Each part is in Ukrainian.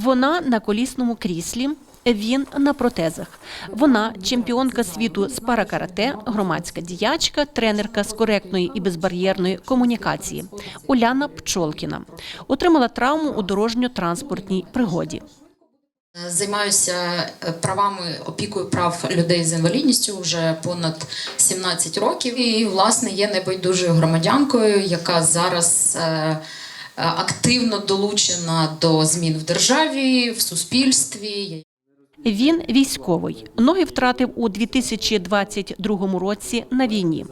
Вона на колісному кріслі. Він на протезах. Вона чемпіонка світу з паракарате, громадська діячка, тренерка з коректної і безбар'єрної комунікації. Уляна Пчолкіна отримала травму у дорожньо-транспортній пригоді. Займаюся е, правами опікою прав людей з інвалідністю вже понад 17 років. І власне є небайдужою громадянкою, яка зараз е, активно долучена до змін в державі, в суспільстві. Він військовий. Ноги втратив у 2022 році на війні.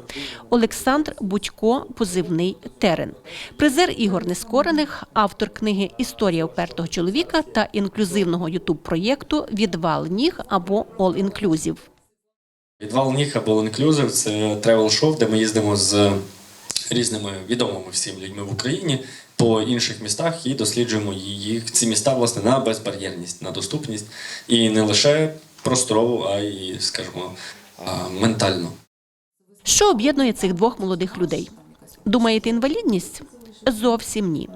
Олександр Будько, позивний Терен, призер ігор нескорених, автор книги Історія упертого чоловіка та інклюзивного ютуб проєкту Відвал ніг або All Inclusive. Відвал ніг або інклюзив це тревел шоу, де ми їздимо з різними відомими всім людьми в Україні по інших містах і досліджуємо їх ці міста власне на безбар'єрність, на доступність і не лише просторову, а й, скажімо, ментально. Що об'єднує цих двох молодих людей? Думаєте, інвалідність? Зовсім ні.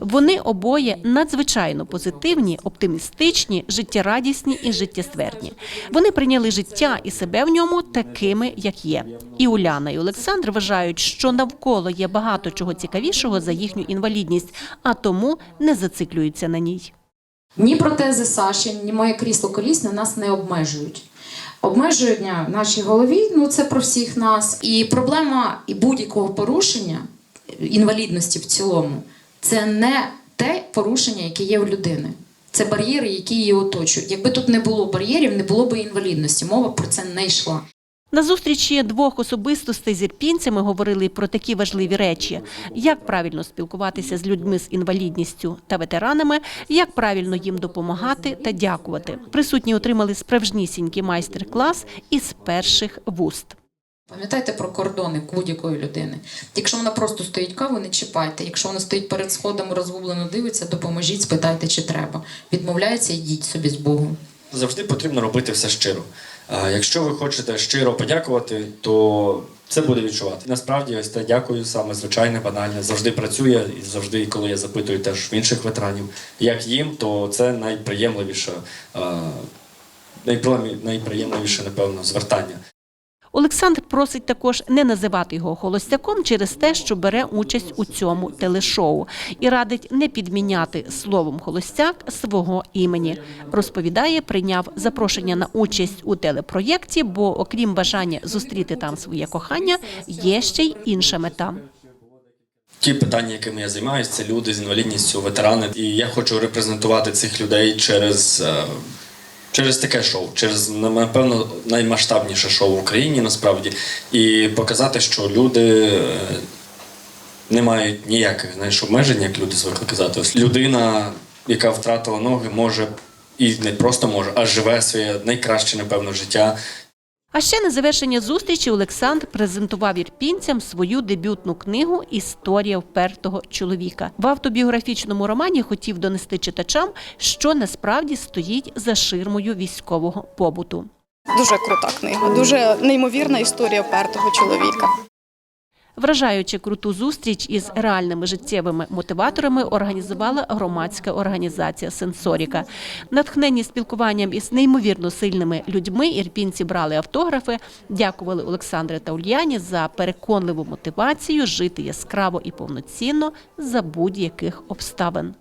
Вони обоє надзвичайно позитивні, оптимістичні, життєрадісні і життєствердні. Вони прийняли життя і себе в ньому такими, як є. І Уляна і Олександр вважають, що навколо є багато чого цікавішого за їхню інвалідність, а тому не зациклюються на ній. Ні протези Саші, ні моє крісло колісне нас не обмежують. Обмеження в нашій голові, ну це про всіх нас. І проблема і будь-якого порушення інвалідності в цілому це не те порушення, яке є у людини. Це бар'єри, які її оточують. Якби тут не було бар'єрів, не було б інвалідності. Мова про це не йшла. На зустрічі двох особистостей з ірпінцями говорили про такі важливі речі: як правильно спілкуватися з людьми з інвалідністю та ветеранами, як правильно їм допомагати та дякувати. Присутні отримали справжнісінький майстер-клас із перших вуст. Пам'ятайте про кордони будь-якої людини. Якщо вона просто стоїть каву, не чіпайте. Якщо вона стоїть перед сходом, розгублено дивиться, допоможіть, спитайте, чи треба. Відмовляється, йдіть собі з Богом. Завжди потрібно робити все щиро. Якщо ви хочете щиро подякувати, то це буде відчувати. Насправді, ось те дякую, саме звичайне, банальне, завжди працює і завжди, коли я запитую теж в інших ветеранів, як їм, то це найприємливіше, найприємливіше, напевно, звертання. Олександр просить також не називати його холостяком через те, що бере участь у цьому телешоу, і радить не підміняти словом холостяк свого імені. Розповідає, прийняв запрошення на участь у телепроєкті, бо, окрім бажання зустріти там своє кохання, є ще й інша мета. Ті питання, якими я займаюся, це люди з інвалідністю, ветерани. І я хочу репрезентувати цих людей через, е, через таке шоу, через напевно наймасштабніше шоу в Україні насправді, і показати, що люди е, не мають ніяких знаєш, обмежень, як люди звикли казати. Людина, яка втратила ноги, може і не просто може, а живе своє найкраще, напевно, життя. А ще на завершення зустрічі Олександр презентував ірпінцям свою дебютну книгу Історія впертого чоловіка. В автобіографічному романі хотів донести читачам, що насправді стоїть за ширмою військового побуту. Дуже крута книга, дуже неймовірна історія впертого чоловіка. Вражаючи круту зустріч із реальними життєвими мотиваторами організувала громадська організація Сенсоріка. Натхнені спілкуванням із неймовірно сильними людьми ірпінці брали автографи, дякували Олександрі та Ульяні за переконливу мотивацію жити яскраво і повноцінно за будь-яких обставин.